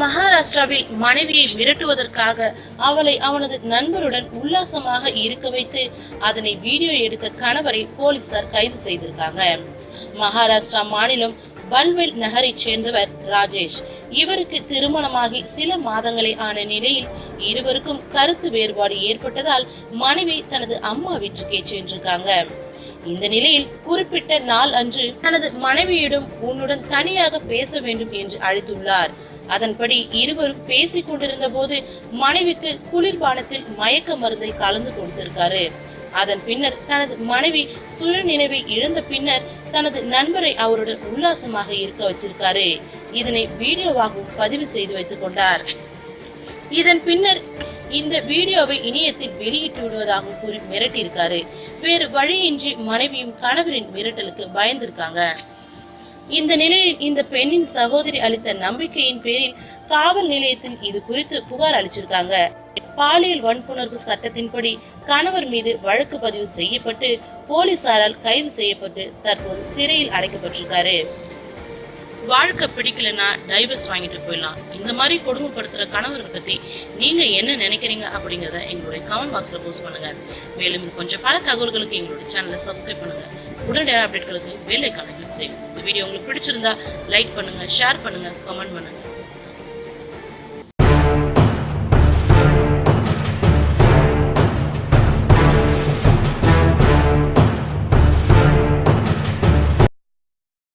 மகாராஷ்டிராவில் மனைவியை விரட்டுவதற்காக அவளை அவனது நண்பருடன் உல்லாசமாக இருக்க வைத்து அதனை வீடியோ எடுத்த கணவரை போலீசார் கைது செய்திருக்காங்க. மகாராஷ்டிரா மாநிலம் பல்வெல் நகரை சேர்ந்தவர் ராஜேஷ். இவருக்கு திருமணமாகி சில மாதங்களே ஆன நிலையில் இருவருக்கும் கருத்து வேறுபாடு ஏற்பட்டதால் மனைவி தனது அம்மா வீட்டுக்கே சென்றிருக்காங்க. இந்த நிலையில் குறிப்பிட்ட நாள் அன்று தனது மனைவியிடம் உன்னுடன் தனியாக பேச வேண்டும் என்று அழைத்துள்ளார். அதன்படி இருவரும் பேசிக் கொண்டிருந்த போது மனைவிக்கு குளிர்பானத்தில் மயக்க மருந்தை கலந்து கொடுத்திருக்காரு. அதன் பின்னர் தனது மனைவி சுய நினைவை இழந்த பின்னர் தனது நண்பரை அவருடன் உல்லாசமாக இருக்க வச்சிருக்காரு. இதனை வீடியோவாகவும் பதிவு செய்து வைத்துக் கொண்டார். இதன் பின்னர் இந்த வீடியோவை இணையத்தில் வெளியிட்டு விடுவதாகவும் கூறி மிரட்டியிருக்காரு. வேறு வழியின்றி மனைவியும் கணவரின் மிரட்டலுக்கு பயந்திருக்காங்க. இந்த நிலையில் இந்த பெண்ணின் சகோதரி அளித்த நம்பிக்கையின் பேரில் காவல் நிலையத்தில் இது குறித்து புகார் அளிச்சிருக்காங்க. பாலியல் வன்புணர்வு சட்டத்தின்படி கணவர் மீது வழக்கு பதிவு செய்யப்பட்டு போலீசாரால் கைது செய்யப்பட்டு தற்போது சிறையில் அடைக்கப்பட்டிருக்காரு. வாழ்க்கை பிடிக்கலன்னா டைவர்ஸ் வாங்கிட்டு போயிடலாம். இந்த மாதிரி கொடுமைப்படுத்துற கணவரை பத்தி நீங்க என்ன நினைக்கிறீங்க அப்படிங்கறத எங்களுடைய கமெண்ட் பாக்ஸ்ல போஸ்ட் பண்ணுங்க. மேலும் கொஞ்சம் பல தகவல்களுக்கு எங்களுடைய சேனலை சப்ஸ்கிரைப் பண்ணுங்க. உடனடியாக அப்டேட்களுக்கு வேலை ஐக்கானை செய்யும் இந்த வீடியோ உங்களுக்கு பிடிச்சிருந்தா லைக் பண்ணுங்க ஷேர் பண்ணுங்க கமெண்ட் பண்ணுங்க.